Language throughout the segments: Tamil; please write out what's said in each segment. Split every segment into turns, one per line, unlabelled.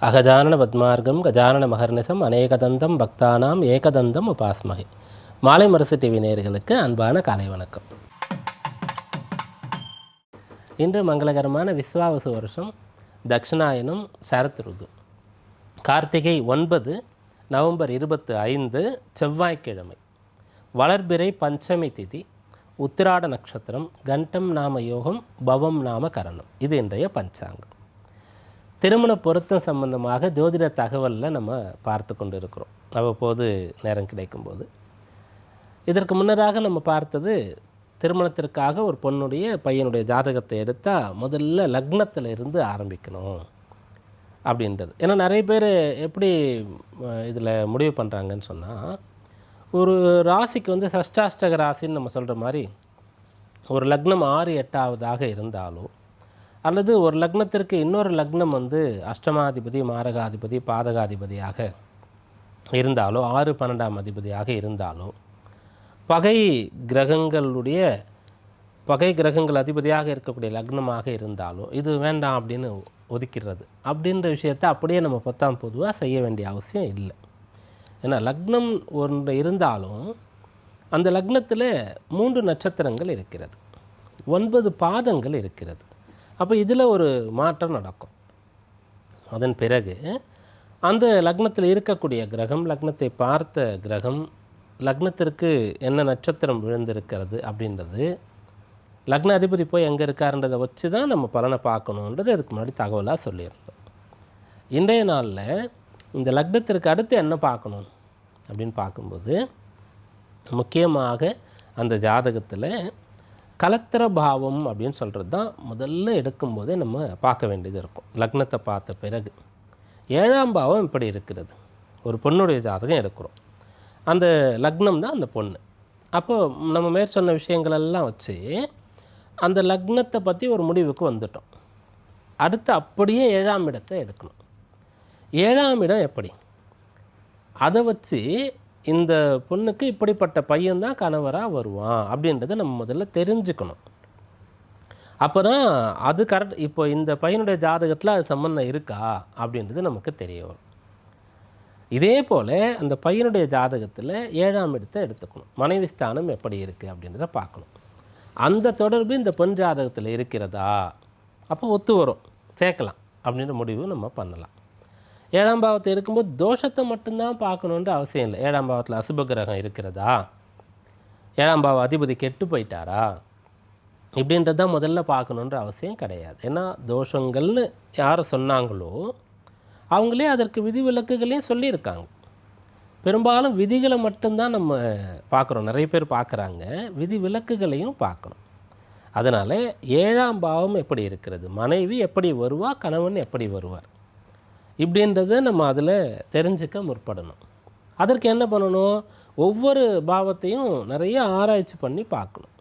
அகஜானன பத்மார்க்கம் கஜானன மகர்நிசம் அநேகதந்தம் பக்தானாம் ஏகதந்தம் உபாஸ்மகை. மாலை மரசு டிவி நேர்களுக்கு அன்பான காலை வணக்கம். இன்று மங்களகரமான விஸ்வாவசு வருஷம் தக்ஷிணாயனம் சரத் ருது. கார்த்திகை ஒன்பது நவம்பர் இருபத்து ஐந்து செவ்வாய்க்கிழமை. வளர்பிறை பஞ்சமி திதி உத்திராட நட்சத்திரம் கண்டம் நாம யோகம் பவம் நாம கரணம். இது இன்றைய பஞ்சாங்கம். திருமண பொருத்தம் சம்பந்தமாக ஜோதிட தகவலில் நம்ம பார்த்து கொண்டு இருக்கிறோம் அவ்வப்போது நேரம் கிடைக்கும்போது. இதற்கு முன்னதாக நம்ம பார்த்தது திருமணத்திற்காக ஒரு பொண்ணுடைய பையனுடைய ஜாதகத்தை எடுத்தால் முதல்ல லக்னத்தில் இருந்து ஆரம்பிக்கணும் அப்படின்றது. ஏன்னா நிறைய பேர் எப்படி இதில் முடிவு பண்ணுறாங்கன்னு சொன்னால் ஒரு ராசிக்கு வந்து சஷ்டாஷ்டக ராசின்னு நம்ம சொல்கிற மாதிரி ஒரு லக்னம் ஆறு எட்டாவதாக இருந்தாலும் அல்லது ஒரு லக்னத்திற்கு இன்னொரு லக்னம் வந்து அஷ்டமாதிபதி மாரகாதிபதி பாதகாதிபதியாக இருந்தாலோ ஆறு பன்னெண்டாம் அதிபதியாக இருந்தாலோ பகை கிரகங்களுடைய பகை கிரகங்கள் அதிபதியாக இருக்கக்கூடிய லக்னமாக இருந்தாலோ இது வேண்டாம் அப்படின்னு ஒதுக்கிறது. அப்படின்ற விஷயத்தை அப்படியே நம்ம பத்தாம் பொதுவாக செய்ய வேண்டிய அவசியம் இல்லை. ஏன்னா லக்னம் ஒன்று இருந்தாலும் அந்த லக்னத்தில் மூன்று நட்சத்திரங்கள் இருக்கிறது. ஒன்பது பாதங்கள் இருக்கிறது. அப்போ இதில் ஒரு மாற்றம் நடக்கும். அதன் பிறகு அந்த லக்னத்தில் இருக்கக்கூடிய கிரகம் லக்னத்தை பார்த்த கிரகம் லக்னத்திற்கு என்ன நட்சத்திரம் விழுந்திருக்கிறது அப்படின்றது லக்ன அதிபதி போய் எங்கே இருக்காருன்றதை வச்சு தான் நம்ம பலனை பார்க்கணுன்றது அதுக்கு முன்னாடி தகவலாக சொல்லியிருந்தோம். இன்றைய நாளில் இந்த லக்னத்திற்கு அடுத்து என்ன பார்க்கணும் அப்படின்னு பார்க்கும்போது முக்கியமாக அந்த ஜாதகத்தில் கலத்திர பாவம் அப்படின்னு சொல்கிறது தான் முதல்ல எடுக்கும்போதே நம்ம பார்க்க வேண்டியது இருக்கும். லக்னத்தை பார்த்த பிறகு. ஏழாம் பாவம் இப்படி இருக்கிறது. ஒரு பொண்ணுடைய ஜாதகம் எடுக்கிறோம். அந்த லக்னம் தான் அந்த பொண்ணு. அப்போது நம்ம மேற் சொன்ன விஷயங்கள் எல்லாம் வச்சு அந்த லக்னத்தை பற்றி ஒரு முடிவுக்கு வந்துட்டோம். அடுத்து அப்படியே ஏழாம் இடத்தை எடுக்கணும். ஏழாம் இடம் எப்படி? அதை வச்சு இந்த பொண்ணுக்கு இப்படிப்பட்ட பையன்தான் கணவராக வருவான் அப்படின்றத நம்ம முதல்ல தெரிஞ்சுக்கணும். அப்போ தான் அது கரெக்ட் இப்போ இந்த பையனுடைய ஜாதகத்தில் அது சம்மந்தம் இருக்கா அப்படின்றது நமக்கு தெரிய வரும். இதே போல் அந்த பையனுடைய ஜாதகத்தில் ஏழாம் இடத்தை எடுத்துக்கணும். மனைவி ஸ்தானம் எப்படி இருக்குது அப்படின்றத பார்க்கணும். அந்த தொடர்பு இந்த பெண் ஜாதகத்தில் இருக்கிறதா? அப்போ ஒத்து வரும். சேர்க்கலாம். அப்படின்ற முடிவு நம்ம பண்ணலாம். ஏழாம் பாவத்தை எடுக்கும்போது தோஷத்தை மட்டும்தான் பார்க்கணுன்ற அவசியம் இல்லை. ஏழாம் பாவத்தில் அசுப கிரகம் இருக்கிறதா? ஏழாம் பாவ அதிபதி கெட்டு போயிட்டாரா? இப்படின்றத முதல்ல பார்க்கணுன்ற அவசியம் கிடையாது. ஏன்னா தோஷங்கள்னு யார் சொன்னாங்களோ அவங்களே அதற்கு விதிவிலக்குகளையும் சொல்லியிருக்காங்க. பெரும்பாலும் விதிகளை மட்டும்தான் நம்ம பார்க்குறோம். நிறைய பேர் பார்க்குறாங்க. விதி விலக்குகளையும் பார்க்கணும். அதனால் ஏழாம் பாவம் எப்படி இருக்கிறது? மனைவி எப்படி வருவா? கணவன் எப்படி வருவார்? இப்படின்றத நம்ம அதில் தெரிஞ்சுக்க முற்படணும். அதற்கு என்ன பண்ணணும்? ஒவ்வொரு பாவத்தையும் நிறைய ஆராய்ச்சி பண்ணி பார்க்கணும்.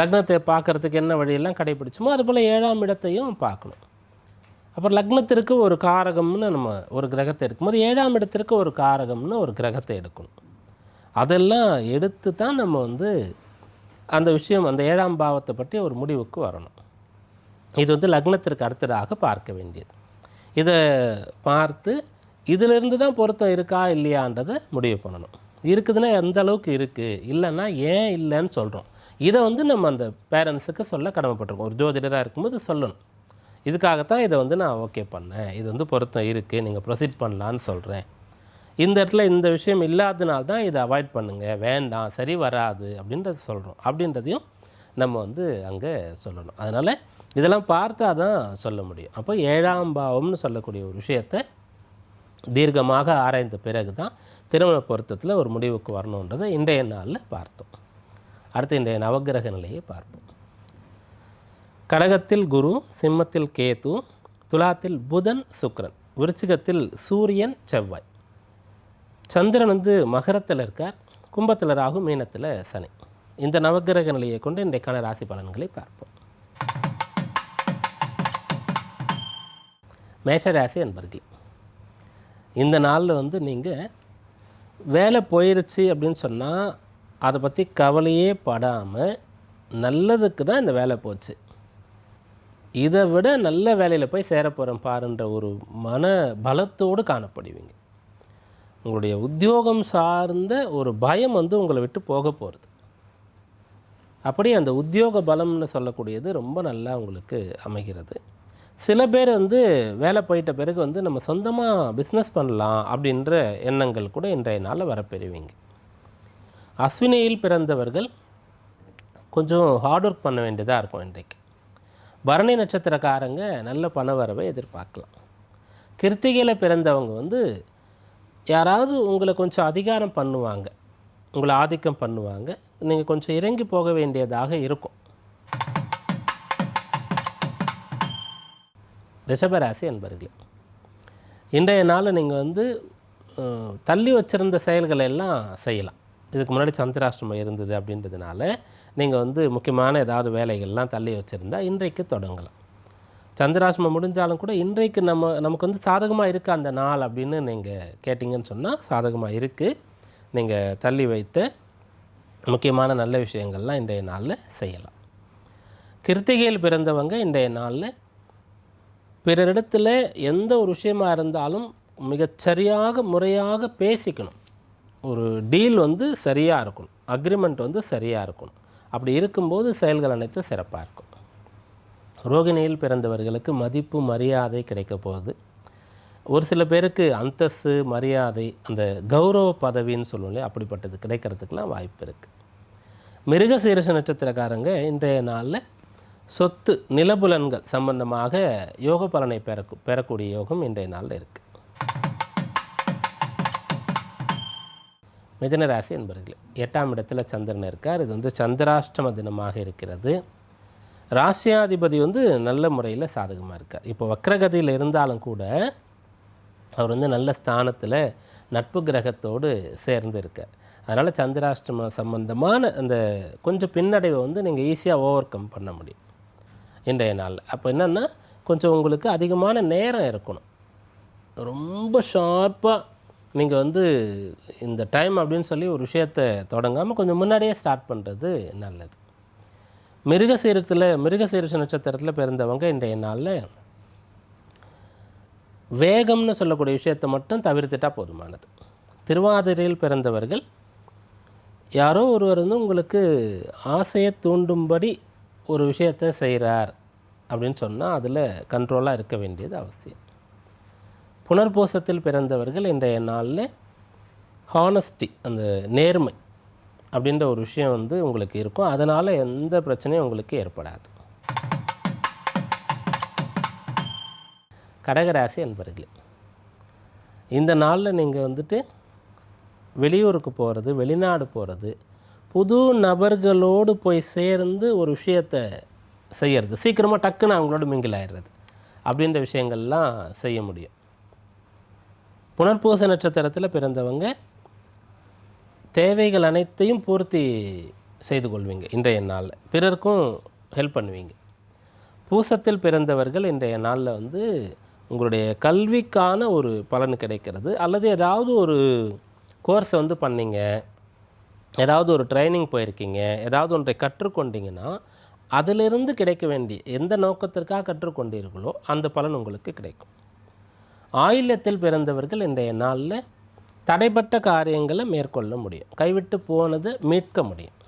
லக்னத்தை பார்க்குறதுக்கு என்ன வழியெல்லாம் கடைபிடிச்சோமோ அதுபோல் ஏழாம் இடத்தையும் பார்க்கணும். அப்புறம் லக்னத்திற்கு ஒரு காரகம்னு நம்ம ஒரு கிரகத்தை எடுக்கும்போது ஏழாம் இடத்திற்கு ஒரு காரகம்னு ஒரு கிரகத்தை எடுக்கணும். அதெல்லாம் எடுத்து தான் நம்ம வந்து அந்த விஷயம் அந்த ஏழாம் பாவத்தை பற்றி ஒரு முடிவுக்கு வரணும். இது வந்து லக்னத்திற்கு அடுத்ததாக பார்க்க வேண்டியது. இதை பார்த்து இதிலிருந்து தான் பொருத்தம் இருக்கா இல்லையான்றதை முடிவு பண்ணணும். இருக்குதுன்னா எந்த அளவுக்கு இருக்குது இல்லைன்னா ஏன் இல்லைன்னு சொல்கிறோம் இதை வந்து நம்ம அந்த பேரண்ட்ஸுக்கு சொல்ல கடமைப்பட்டிருக்கோம். ஒரு ஜோதிடராக இருக்கும்போது சொல்லணும். இதுக்காகத்தான் இதை வந்து நான் ஓகே பண்ணேன். இது வந்து பொருத்தம் இருக்குது நீங்கள் ப்ரொசீட் பண்ணலான்னு சொல்கிறேன் இந்த இடத்துல இந்த விஷயம் இல்லாததுனால தான் இதை அவாய்ட் பண்ணுங்கள் வேண்டாம். சரி வராது அப்படின்றத சொல்கிறோம் அப்படின்றதையும் நம்ம வந்து அங்கே சொல்லணும். அதனால் இதெல்லாம் பார்த்தா தான் சொல்ல முடியும். அப்போ ஏழாம் பாவம்னு சொல்லக்கூடிய ஒரு விஷயத்தை தீர்க்கமாக ஆராய்ந்த பிறகு தான் திருமண பொருத்தத்தில் ஒரு முடிவுக்கு வரணுன்றதை இன்றைய நாளில் பார்த்தோம். அடுத்து இன்றைய நவகிரக நிலையை பார்ப்போம். கடகத்தில் குரு சிம்மத்தில் கேது துலாத்தில் புதன் சுக்ரன் விருச்சிகத்தில் சூரியன் செவ்வாய். சந்திரன் வந்து மகரத்தில் இருக்கார் கும்பத்தில் ராகு மீனத்தில் சனி. இந்த நவகிரக நிலையை கொண்டு இன்றைக்கான ராசி பலன்களை பார்ப்போம். மேஷராசி அன்பர்களே இந்த நாளில் வந்து நீங்கள் வேலை போயிருச்சு அப்படின்னு சொன்னால் அதை பற்றி கவலையே படாமல் நல்லதுக்கு தான் இந்த வேலை போச்சு. இதை விட நல்ல வேலையில் போய் சேரப்போகிறோம் பாருன்ற ஒரு மன பலத்தோடு காணப்படுவீங்க. உங்களுடைய உத்தியோகம் சார்ந்த ஒரு பயம் வந்து உங்களை விட்டு போக போகிறது அப்படி அந்த உத்தியோக பலம்னு சொல்லக்கூடியது ரொம்ப நல்லா உங்களுக்கு அமைகிறது. சில பேர் வந்து வேலை போயிட்ட பிறகு வந்து நம்ம சொந்தமாக பிஸ்னஸ் பண்ணலாம் அப்படின்ற எண்ணங்கள் கூட இன்றைய நாளில் வரப்பெறுவீங்க. அஸ்வினியில் பிறந்தவர்கள் கொஞ்சம் ஹார்ட் ஒர்க் பண்ண வேண்டியதாக இருக்கும் இன்றைக்கு. பரணி நட்சத்திரக்காரங்க நல்ல பண வரவை எதிர்பார்க்கலாம். கிருத்திகையில் பிறந்தவங்க வந்து யாராவது உங்களை கொஞ்சம் அதிகாரம் பண்ணுவாங்க. உங்களை ஆதிக்கம் பண்ணுவாங்க. நீங்கள் கொஞ்சம் இறங்கி போக வேண்டியதாக இருக்கும். ரிஷபராசி என்பர்களே இன்றைய நாளில் நீங்கள் வந்து தள்ளி வச்சிருந்த செயல்களை எல்லாம் செய்யலாம். இதுக்கு முன்னாடி சந்திராஷ்டமம் இருந்தது அப்படின்றதுனால நீங்கள் வந்து முக்கியமான ஏதாவது வேலைகள்லாம் தள்ளி வச்சுருந்தா இன்றைக்கு தொடங்கலாம். சந்திராசிரமம் முடிஞ்சாலும் கூட இன்றைக்கு நம்ம நமக்கு வந்து சாதகமாக இருக்குது அந்த நாள் அப்படின்னு நீங்கள் கேட்டிங்கன்னு சொன்னால் சாதகமாக இருக்குது நீங்கள் தள்ளி வைத்த முக்கியமான நல்ல விஷயங்கள்லாம் இன்றைய நாளில் செய்யலாம். கிருத்திகையில் பிறந்தவங்க இன்றைய நாளில் பிறரிடத்தில் எந்த ஒரு விஷயமாக இருந்தாலும் மிகச்சரியாக முறையாக பேசிக்கணும். ஒரு டீல் வந்து சரியாக இருக்கணும். அக்ரிமெண்ட் வந்து சரியாக இருக்கணும். அப்படி இருக்கும்போது செயல்கள் அனைத்தும் சிறப்பாக இருக்கும். ரோகிணியில் பிறந்தவர்களுக்கு மதிப்பு மரியாதை கிடைக்க போகுது. ஒரு சில பேருக்கு அந்தஸ்து மரியாதை அந்த கௌரவ பதவின்னு சொல்லுவோம் இல்லையா அப்படிப்பட்டது கிடைக்கிறதுக்கெலாம் வாய்ப்பு இருக்குது மிருகசீரச நட்சத்திரக்காரங்க இன்றைய நாளில் சொத்து நிலபுலன்கள் சம்பந்தமாக யோக பலனை பெற பெறக்கூடிய யோகம் இன்றைய நாளில் இருக்குது மிதனராசி என்பர்களே எட்டாம் இடத்துல சந்திரன் இருக்கார். இது வந்து சந்திராஷ்டம தினமாக இருக்கிறது. ராசியாதிபதி வந்து நல்ல முறையில் சாதகமாக இருக்கார். இப்போ வக்ரகதியில் இருந்தாலும் கூட அவர் வந்து நல்ல ஸ்தானத்தில் நட்பு கிரகத்தோடு சேர்ந்து இருக்கார் அதனால் சந்திராஷ்டம சம்பந்தமான அந்த கொஞ்சம் பின்னடைவை வந்து நீங்கள் ஈஸியாக ஓவர் கம் பண்ண முடியும் இன்றைய நாளில். அப்போ என்னென்னா கொஞ்சம் உங்களுக்கு அதிகமான நேரம் இருக்கணும். ரொம்ப ஷார்ப்பாக நீங்கள் வந்து இந்த டைம் அப்படின்னு சொல்லி ஒரு விஷயத்தை தொடங்காமல் கொஞ்சம் முன்னாடியே ஸ்டார்ட் பண்ணுறது நல்லது. மிருகசீரத்தில் மிருகசீரிஷ நட்சத்திரத்தில் பிறந்தவங்க இன்றைய நாளில் வேகம்னு சொல்லக்கூடிய விஷயத்தை மட்டும் தவிர்த்துட்டால் போதுமானது. திருவாதிரையில் பிறந்தவர்கள் யாரோ ஒருவர் வந்து உங்களுக்கு ஆசையை தூண்டும்படி ஒரு விஷயத்தை செய்கிறார் அப்படின்னு சொன்னால் அதில் கண்ட்ரோலாக இருக்க வேண்டியது அவசியம். புனர்பூசத்தில் பிறந்தவர்கள் இன்றைய நாளில் ஹானஸ்டி அந்த நேர்மை அப்படின்ற ஒரு விஷயம் வந்து உங்களுக்கு இருக்கும். அதனால் எந்த பிரச்சனையும் உங்களுக்கு ஏற்படாது. கடகராசி அன்பர்களே இந்த நாளில் நீங்கள் வந்துட்டு வெளியூருக்கு போகிறது வெளிநாடு போகிறது புது நபர்களோடு போய் சேர்ந்து ஒரு விஷயத்தை செய்கிறது சீக்கிரமாக டக்குன்னு அவங்களோட மிங்கில் ஆயிடுறது. அப்படின்ற விஷயங்கள்லாம் செய்ய முடியும். புனர்பூச நட்சத்திரத்தில் பிறந்தவங்க தேவைகள் அனைத்தையும் பூர்த்தி செய்து கொள்வீங்க இன்றைய நாளில் பிறருக்கும் ஹெல்ப் பண்ணுவீங்க. பூசத்தில் பிறந்தவர்கள் இன்றைய நாளில் வந்து உங்களுடைய கல்விக்கான ஒரு பலன் கிடைக்கிறது. அல்லது ஏதாவது ஒரு கோர்ஸை வந்து பண்ணீங்க. ஏதாவது ஒரு ட்ரைனிங் போயிருக்கீங்க. ஏதாவது ஒன்றை கற்றுக்கொண்டீங்கன்னா அதிலிருந்து கிடைக்க வேண்டிய எந்த நோக்கத்திற்காக கற்றுக்கொண்டீர்களோ அந்த பலன் உங்களுக்கு கிடைக்கும். ஆயில்யத்தில் பிறந்தவர்கள் இன்றைய நாளில் தடைப்பட்ட காரியங்களை மேற்கொள்ள முடியும். கைவிட்டு போனதை மீட்க முடியும்.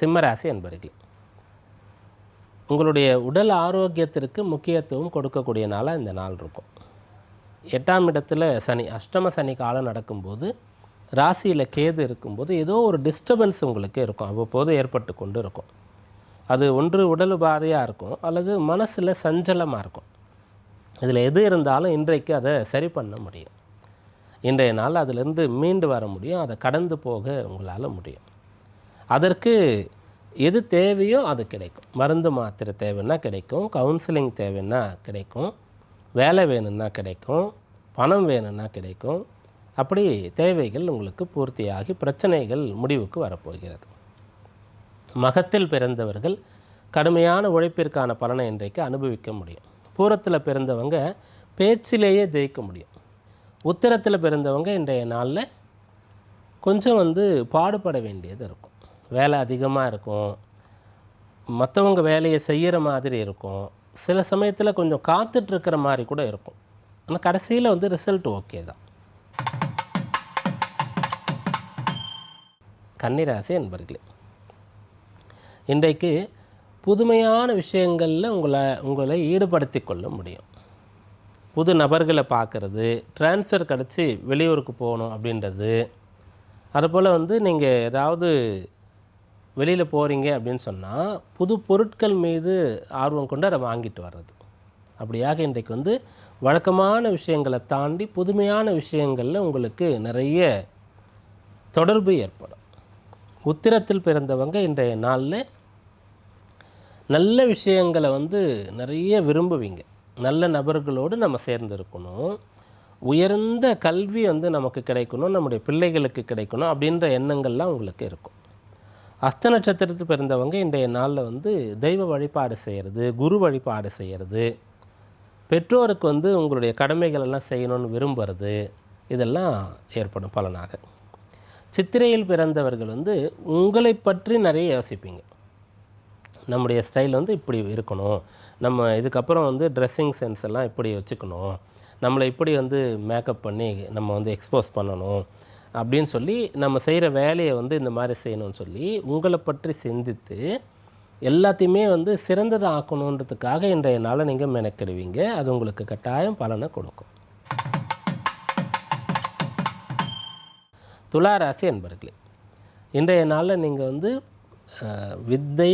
சிம்மராசி என்பர்கள் உங்களுடைய உடல் ஆரோக்கியத்திற்கு முக்கியத்துவம் கொடுக்கக்கூடிய நாளாக இந்த நாள் இருக்கும். எட்டாம் இடத்துல சனி அஷ்டம சனி காலம் நடக்கும்போது ராசியில் கேது இருக்கும்போது ஏதோ ஒரு டிஸ்டர்பன்ஸ் உங்களுக்கு இருக்கும். அவ்வப்போது ஏற்பட்டு கொண்டு இருக்கும். அது ஒன்று உடல் உபாதையாக இருக்கும் அல்லது மனசில் சஞ்சலமாக இருக்கும். இதில் எது இருந்தாலும் இன்றைக்கு அதை சரி பண்ண முடியும். இன்றைய நாள் அதிலிருந்து மீண்டு வர முடியும். அதை கடந்து போக உங்களால் முடியும். அதற்கு எது தேவையோ அது கிடைக்கும். மருந்து மாத்திரை தேவைன்னா கிடைக்கும். கவுன்சிலிங் தேவைன்னா கிடைக்கும். வேலை வேணும்னா கிடைக்கும். பணம் வேணும்னா கிடைக்கும். அப்படி தேவைகள் உங்களுக்கு பூர்த்தியாகி பிரச்சனைகள் முடிவுக்கு வரப்போகிறது. மகத்தில் பிறந்தவர்கள் கடுமையான உழைப்பிற்கான பலனை இன்றைக்கு அனுபவிக்க முடியும். பூரத்தில் பிறந்தவங்க பேச்சிலேயே ஜெயிக்க முடியும். உத்தரத்தில் பிறந்தவங்க இன்றைய நாளில் கொஞ்சம் வந்து பாடுபட வேண்டியது இருக்கும். வேலை அதிகமாக இருக்கும். மற்றவங்க வேலையை செய்கிற மாதிரி இருக்கும். சில சமயத்தில் கொஞ்சம் காத்துட்ருக்கிற மாதிரி கூட இருக்கும். ஆனால் கடைசியில் வந்து ரிசல்ட் ஓகே தான். கன்னிராசி என்பர்களே இன்றைக்கு புதுமையான விஷயங்களில் உங்களை உங்களை ஈடுபடுத்தி கொள்ள முடியும். புது நபர்களை பார்க்குறது ட்ரான்ஸ்ஃபர் கிடச்சி வெளியூருக்கு போகணும் அப்படின்றது. அதுபோல் வந்து நீங்கள் ஏதாவது வெளியில் போகிறீங்க அப்படின்னு சொன்னால் புது பொருட்கள் மீது ஆர்வம் கொண்டு அதை வாங்கிட்டு வர்றது. அப்படியாக இன்றைக்கு வந்து வழக்கமான விஷயங்களை தாண்டி புதுமையான விஷயங்களில் உங்களுக்கு நிறைய தொடர்பு ஏற்படும். உத்திரத்தில் பிறந்தவங்க இன்றைய நாளில் நல்ல விஷயங்களை வந்து நிறைய விரும்புவீங்க. நல்ல நபர்களோடு நம்ம சேர்ந்து இருக்கணும் உயர்ந்த கல்வி வந்து நமக்கு கிடைக்கணும். நம்முடைய பிள்ளைகளுக்கு கிடைக்கணும் அப்படின்ற எண்ணங்கள்லாம் உங்களுக்கு இருக்கும். அஸ்த நட்சத்திரத்தில் பிறந்தவங்க இன்றைய நாளில் வந்து தெய்வ வழிபாடு செய்கிறது குரு வழிபாடு செய்கிறது பெற்றோருக்கு வந்து உங்களுடைய கடமைகள் எல்லாம் செய்யணும்னு விரும்புறது இதெல்லாம் ஏற்படும் பலனாக. சித்திரையில் பிறந்தவர்கள் வந்து உங்களை பற்றி நிறைய யோசிப்பீங்க. நம்முடைய ஸ்டைல் வந்து இப்படி இருக்கணும். நம்ம இதுக்கப்புறம் வந்து ட்ரெஸ்ஸிங் சென்ஸ் எல்லாம் இப்படி வச்சுக்கணும். நம்மளை இப்படி வந்து மேக்கப் பண்ணி நம்ம வந்து எக்ஸ்போஸ் பண்ணணும். அப்படின்னு சொல்லி நம்ம செய்கிற வேலையை வந்து இந்த மாதிரி செய்யணும்னு சொல்லி உங்களை பற்றி சிந்தித்து எல்லாத்தையுமே வந்து சிறந்ததை ஆக்கணுன்றதுக்காக இன்றைய நாளை நீங்கள் மெனக்கெடுவீங்க. அது உங்களுக்கு கட்டாயம் பலனை கொடுக்கும். துளாராசி என்பர்களே இன்றைய நாளில் நீங்கள் வந்து வித்தை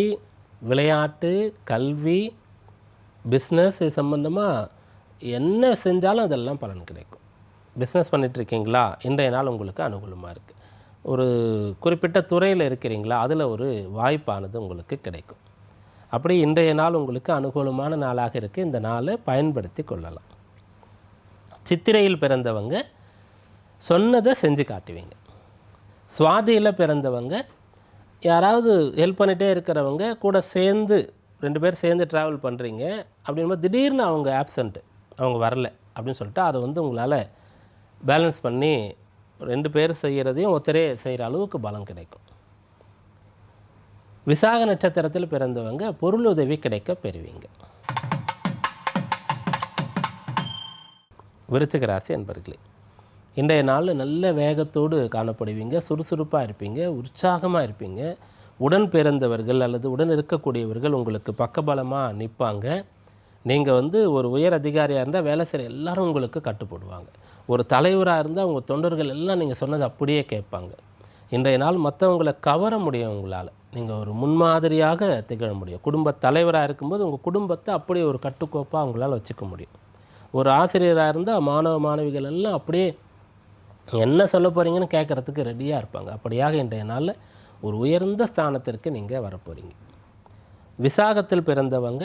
விளையாட்டு கல்வி பிஸ்னஸ் இது சம்மந்தமாக என்ன செஞ்சாலும் அதெல்லாம் பலன் கிடைக்கும். பிஸ்னஸ் பண்ணிகிட்ருக்கீங்களா இன்றைய நாள் உங்களுக்கு அனுகூலமாக இருக்குது ஒரு குறிப்பிட்ட துறையில் இருக்கிறீங்களா? அதில் ஒரு வாய்ப்பானது உங்களுக்கு கிடைக்கும். அப்படி இன்றைய நாள் உங்களுக்கு அனுகூலமான நாளாக இருக்குது இந்த நாளை பயன்படுத்தி கொள்ளலாம். சித்திரையில் பிறந்தவங்க சொன்னதை செஞ்சு காட்டுவீங்க. சுவாதியில் பிறந்தவங்க யாராவது ஹெல்ப் பண்ணிகிட்டே இருக்கிறவங்க கூட சேர்ந்து ரெண்டு பேர் சேர்ந்து ட்ராவல் பண்ணுறீங்க அப்படின்போது திடீர்னு அவங்க ஆப்சண்ட்டு அவங்க வரல அப்படின்னு சொல்லிட்டு அதை வந்து உங்களால் பேலன்ஸ் பண்ணி ரெண்டு பேர் செய்கிறதையும் ஒருத்தரே செய்கிற அளவுக்கு பலம் கிடைக்கும். விசாக நட்சத்திரத்தில் பிறந்தவங்க பொருள் உதவி கிடைக்க பெறுவீங்க. விருச்சிக ராசி அன்பர்களே இன்றைய நாளில் நல்ல வேகத்தோடு காணப்படுவீங்க சுறுசுறுப்பாக இருப்பீங்க உற்சாகமாக இருப்பீங்க. உடன் பிறந்தவர்கள் அல்லது உடன் இருக்கக்கூடியவர்கள் உங்களுக்கு பக்கபலமாக நிற்பாங்க நீங்கள் வந்து ஒரு உயர் அதிகாரியாக இருந்தால் வேலை செய்கிற எல்லாரும் உங்களுக்கு கட்டுப்படுவாங்க. ஒரு தலைவராக இருந்தால் உங்கள் தொண்டர்கள் எல்லாம் நீங்கள் சொன்னது அப்படியே கேட்பாங்க. இன்றைய நாள் மற்றவங்களை கவர முடியும் உங்களால். நீங்கள் ஒரு முன்மாதிரியாக திகழ முடியும். குடும்ப தலைவராக இருக்கும்போது உங்கள் குடும்பத்தை அப்படியே ஒரு கட்டுக்கோப்பாக உங்களால் வச்சுக்க முடியும். ஒரு ஆசிரியராக இருந்தால் மாணவ மாணவிகள் எல்லாம் அப்படியே என்ன சொல்ல போகிறீங்கன்னு கேட்குறதுக்கு ரெடியாக இருப்பாங்க. அப்படியாக இன்றைய நாளில் ஒரு உயர்ந்த ஸ்தானத்திற்கு நீங்கள் வரப்போகிறீங்க விசாகத்தில் பிறந்தவங்க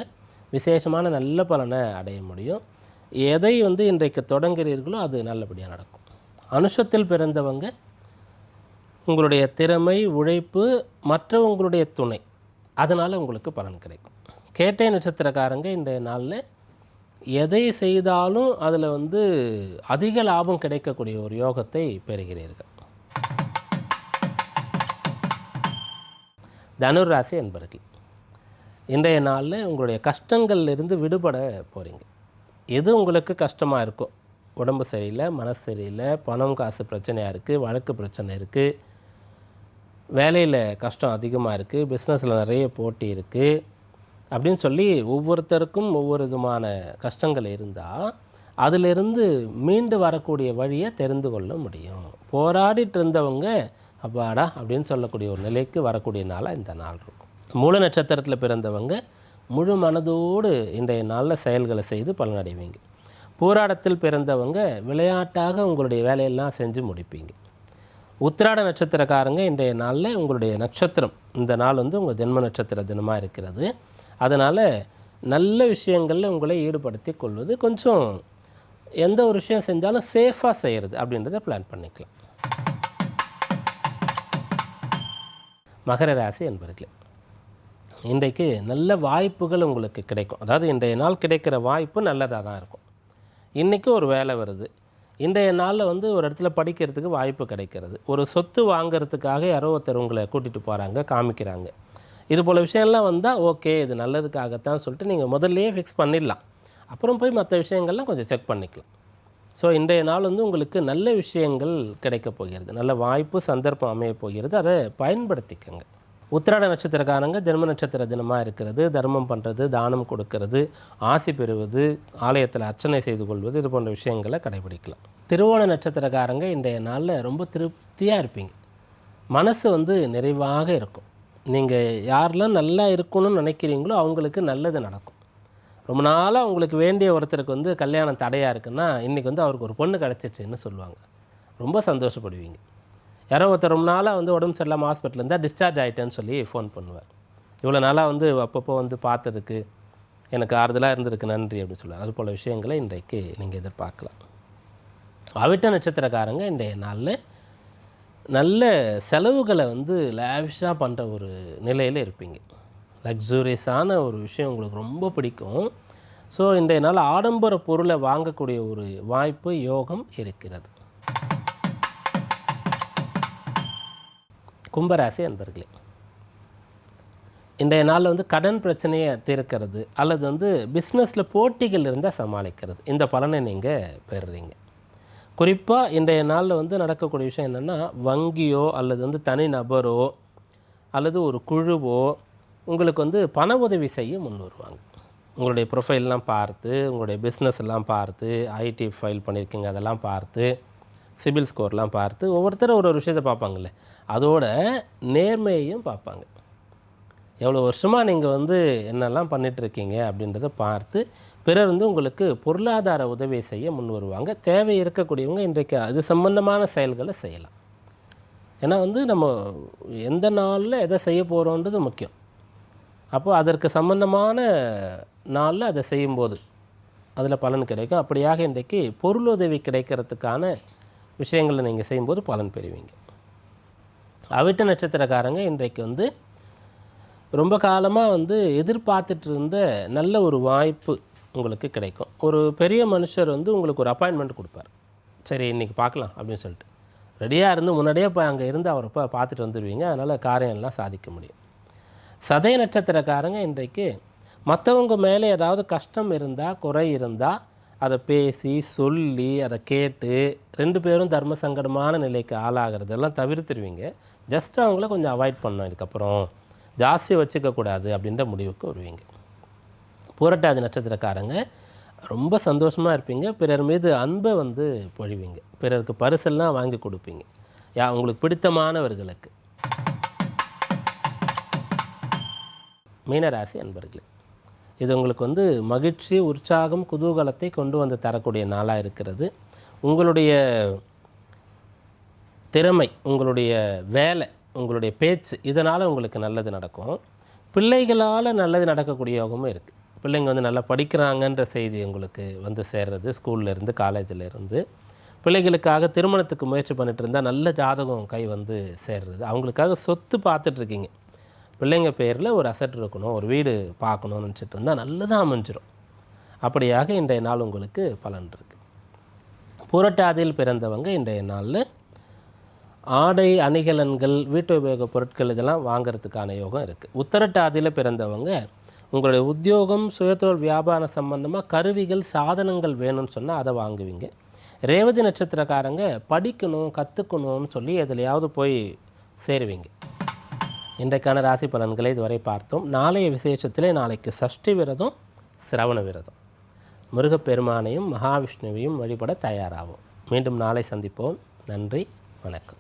விசேஷமான நல்ல பலனை அடைய முடியும். எதை வந்து இன்றைக்கு தொடங்குகிறீர்களோ அது நல்லபடியாக நடக்கும். அனுஷத்தில் பிறந்தவங்க உங்களுடைய திறமை உழைப்பு மற்றவங்களுடைய துணை அதனால் உங்களுக்கு பலன் கிடைக்கும். கேட்டை நட்சத்திரக்காரங்க இன்றைய நாளில் எதை செய்தாலும் அதில் வந்து அதிக லாபம் கிடைக்கக்கூடிய ஒரு யோகத்தை பெறுகிறீர்கள். தனுராசி என்பர்கள் இன்றைய நாளில் உங்களுடைய கஷ்டங்கள்லிருந்து விடுபட போகிறீங்க எது உங்களுக்கு கஷ்டமாக இருக்கும் உடம்பு சரியில்லை மனசு சரியில்லை பணம் காசு பிரச்சனையாக இருக்குது வழக்கு பிரச்சனை இருக்குது வேலையில் கஷ்டம் அதிகமாக இருக்குது பிஸ்னஸில் நிறைய போட்டி இருக்குது அப்படின்னு சொல்லி ஒவ்வொருத்தருக்கும் ஒவ்வொரு விதமான கஷ்டங்கள் இருந்தால் அதிலிருந்து மீண்டு வரக்கூடிய வழியை தெரிந்து கொள்ள முடியும். போராடிட்டு இருந்தவங்க அப்பாடா அப்படின்னு சொல்லக்கூடிய ஒரு நிலைக்கு வரக்கூடிய நாளாக இந்த நாள் இருக்கும். மூல நட்சத்திரத்தில் பிறந்தவங்க முழு மனதோடு இன்றைய நாளில் செயல்களை செய்து பலனடைவீங்க. போராட்டத்தில் பிறந்தவங்க விளையாட்டாக உங்களுடைய வேலையெல்லாம் செஞ்சு முடிப்பீங்க. உத்திராட நட்சத்திரக்காரங்க இன்றைய நாளில் உங்களுடைய நட்சத்திரம். இந்த நாள் வந்து உங்கள் ஜென்ம நட்சத்திர தினமாக இருக்கிறது. அதனால் நல்ல விஷயங்களில் உங்களை ஈடுபடுத்தி கொள்வது கொஞ்சம் எந்த ஒரு விஷயம் செஞ்சாலும் சேஃபாக செய்கிறது அப்படின்றத பிளான் பண்ணிக்கலாம். மகர ராசி என்பர்களே. இன்றைக்கு நல்ல வாய்ப்புகள் உங்களுக்கு கிடைக்கும். அதாவது இன்றைய நாள் கிடைக்கிற வாய்ப்பு நல்லதாக தான் இருக்கும். இன்றைக்கி ஒரு வேலை வருது. இன்றைய நாளில் வந்து ஒரு இடத்துல படிக்கிறதுக்கு வாய்ப்பு கிடைக்கிறது. ஒரு சொத்து வாங்குறதுக்காக யாரோ ஒருத்தர் உங்களை கூட்டிகிட்டு போகிறாங்க காமிக்கிறாங்க. இது போல் விஷயம்லாம் வந்தால் ஓகே இது நல்லதுக்காகத்தான் சொல்லிட்டு நீங்கள் முதல்லையே ஃபிக்ஸ் பண்ணிடலாம். அப்புறம் போய் மற்ற விஷயங்கள்லாம் கொஞ்சம் செக் பண்ணிக்கலாம். ஸோ இன்றைய நாள் வந்து உங்களுக்கு நல்ல விஷயங்கள் கிடைக்கப் போகிறது. நல்ல வாய்ப்பு சந்தர்ப்பம் அமையப் போகிறது. அதை பயன்படுத்திக்கங்க. உத்திராட நட்சத்திரக்காரங்க ஜென்ம நட்சத்திர தினமாக இருக்கிறது தர்மம் பண்ணுறது தானம் கொடுக்கறது ஆசி பெறுவது ஆலயத்தில் அர்ச்சனை செய்து கொள்வது இது போன்ற விஷயங்களை கடைபிடிக்கலாம். திருவோண நட்சத்திரக்காரங்க இன்றைய நாளில் ரொம்ப திருப்தியாக இருப்பீங்க. மனசு வந்து நிறைவாக இருக்கும். நீங்கள் யாரெல்லாம் நல்லா இருக்கணும்னு நினைக்கிறீங்களோ அவங்களுக்கு நல்லது நடக்கும். ரொம்ப நாளாக உங்களுக்கு வேண்டிய ஒருத்தருக்கு வந்து கல்யாணம் தடையாக இருக்குன்னா இன்றைக்கி வந்து அவருக்கு ஒரு பொண்ணு கிடச்சிருச்சுன்னு சொல்லுவாங்க. ரொம்ப சந்தோஷப்படுவீங்க. யாரோ ஒருத்தர் ரொம்ப நாளாக வந்து உடம்பு சரியில்லாமல் ஹாஸ்பிட்டல் இருந்தால் டிஸ்சார்ஜ் ஆகிட்டேன்னு சொல்லி ஃபோன் பண்ணுவார். இவ்வளோ நாளாக வந்து அப்பப்போ வந்து பார்த்ததுக்கு எனக்கு ஆறுதலாக இருந்திருக்கு நன்றி அப்படின்னு சொல்லுவார். அது போல் விஷயங்களை இன்றைக்கு நீங்கள் எதிர்பார்க்கலாம். அவிட்ட நட்சத்திரக்காரங்க இன்றைய நாளில் நல்ல செலவுகளை வந்து லேவிஷாக பண்ணுற ஒரு நிலையில் இருப்பீங்க. லக்ஸூரியஸான ஒரு விஷயம் உங்களுக்கு ரொம்ப பிடிக்கும். ஸோ இன்றைய நாள் ஆடம்பர பொருளை வாங்கக்கூடிய ஒரு வாய்ப்பு யோகம் இருக்கிறது. கும்பராசி அன்பர்களே இன்றைய நாளில் வந்து கடன் பிரச்சனையை தீர்க்கிறது அல்லது வந்து பிஸ்னஸில் போட்டிகள் இருந்தால் சமாளிக்கிறது. இந்த பலனை நீங்கள் பெறுறீங்க. குறிப்பாக இன்றைய நாளில் வந்து நடக்கக்கூடிய விஷயம் என்னென்னா வங்கியோ அல்லது வந்து தனிநபரோ அல்லது ஒரு குழுவோ உங்களுக்கு வந்து பண உதவி செய்ய முன் வருவாங்க. உங்களுடைய ப்ரொஃபைல்லாம் பார்த்து உங்களுடைய பிஸ்னஸ் எல்லாம் பார்த்து ஐடி ஃபைல் பண்ணியிருக்கீங்க அதெல்லாம் பார்த்து சிபில் ஸ்கோர்லாம் பார்த்து ஒவ்வொருத்தரும் ஒரு ஒரு விஷயத்தை பார்ப்பாங்கல்ல. அதோட நேர்மையையும் பார்ப்பாங்க. எவ்வளோ வருஷமாக நீங்கள் வந்து என்னெல்லாம் பண்ணிகிட்ருக்கீங்க அப்படின்றத பார்த்து பிறர் வந்து உங்களுக்கு பொருளாதார உதவி செய்ய முன் வருவாங்க. தேவை இருக்கக்கூடியவங்க இன்றைக்கு அது சம்பந்தமான செயல்களை செய்யலாம். ஏன்னா வந்து நம்ம எந்த நாளில் எதை செய்ய போகிறோன்றது முக்கியம். அப்போ அதற்கு சம்பந்தமான நாளில் அதை செய்யும்போது அதில் பலன் கிடைக்கும். அப்படியாக இன்றைக்கு பொருளுதவி கிடைக்கிறதுக்கான விஷயங்களை நீங்கள் செய்யும்போது பலன் பெறுவீங்க. அவிட்ட நட்சத்திரக்காரங்க இன்றைக்கு வந்து ரொம்ப காலமாக வந்து எதிர்பார்த்துட்டு இருந்த நல்ல ஒரு வாய்ப்பு உங்களுக்கு கிடைக்கும். ஒரு பெரிய மனுஷர் வந்து உங்களுக்கு ஒரு அப்பாயின்மெண்ட் கொடுப்பார். சரி இன்றைக்கி பார்க்கலாம் அப்படின்னு சொல்லிட்டு. ரெடியாக இருந்து முன்னாடியே போய் அங்கே இருந்து அவரை போய் பார்த்துட்டு வந்துடுவீங்க அதனால் காரியம் எல்லாம் சாதிக்க முடியும். சதய நட்சத்திரக்காரங்க இன்றைக்கு மற்றவங்க மேலே ஏதாவது கஷ்டம் இருந்தால் குறை இருந்தால் அதை பேசி சொல்லி அதை கேட்டு ரெண்டு பேரும் தர்ம சங்கடமான நிலைக்கு ஆளாகிறதெல்லாம் தவிர்த்துருவீங்க. ஜஸ்ட் அவங்கள கொஞ்சம் அவாய்ட் பண்ணணும் இதுக்கப்புறம். ஜாஸ்தி வச்சுக்கக்கூடாது அப்படின்ற முடிவுக்கு வருவீங்க. பூரட்டாதி நட்சத்திரக்காரங்க ரொம்ப சந்தோஷமாக இருப்பீங்க. பிறர் மீது அன்பை வந்து பொழிவீங்க. பிறருக்கு பரிசெல்லாம் வாங்கி கொடுப்பீங்க. யா உங்களுக்கு பிடித்தமானவர்களுக்கு. மீனராசி அன்பர்களே இது உங்களுக்கு வந்து மகிழ்ச்சி உற்சாகம் குதூகலத்தை கொண்டு வந்து தரக்கூடிய நாளாக இருக்கிறது. உங்களுடைய திறமை உங்களுடைய வேலை உங்களுடைய பேச்சு இதனால் உங்களுக்கு நல்லது நடக்கும். பிள்ளைகளால் நல்லது நடக்கக்கூடிய யோகமும் இருக்குது பிள்ளைங்க வந்து நல்லா படிக்கிறாங்கன்ற செய்தி உங்களுக்கு வந்து சேர்றது ஸ்கூல்லேருந்து காலேஜிலேருந்து பிள்ளைகளுக்காக திருமணத்துக்கு முயற்சி பண்ணிட்டு இருந்தால் நல்ல ஜாதகம் கை வந்து சேர்றது. அவங்களுக்காக சொத்து பார்த்துட்ருக்கீங்க பிள்ளைங்க பேரில் ஒரு அசட் இருக்கணும் ஒரு வீடு பார்க்கணும்னு நினச்சிட்டு இருந்தால் நல்லதாக அமைஞ்சிடும் அப்படியாக இன்றைய நாள் உங்களுக்கு பலன் இருக்குது புரட்டாதியில் பிறந்தவங்க இன்றைய நாளில் ஆடை அணிகலன்கள் வீட்டு உபயோகப் பொருட்கள் இதெல்லாம் வாங்குறதுக்கான யோகம் இருக்குது உத்தரட்டாதியில் பிறந்தவங்க உங்களுடைய உத்தியோகம் சுயத்தொழில் வியாபாரம் சம்பந்தமாக கருவிகள் சாதனங்கள் வேணும்னு சொன்னால் அதை வாங்குவீங்க. ரேவதி நட்சத்திரக்காரங்க படிக்கணும் கற்றுக்கணும்னு சொல்லி எதுலையாவது போய் சேருவீங்க. இன்றைக்கான ராசி பலன்களை இதுவரை பார்த்தோம். நாளைய விசேஷத்திலே நாளைக்கு சஷ்டி விரதம் சிரவண விரதம். முருகப்பெருமானையும் மகாவிஷ்ணுவையும் வழிபட தயாராகும் மீண்டும் நாளை சந்திப்போம். நன்றி வணக்கம்.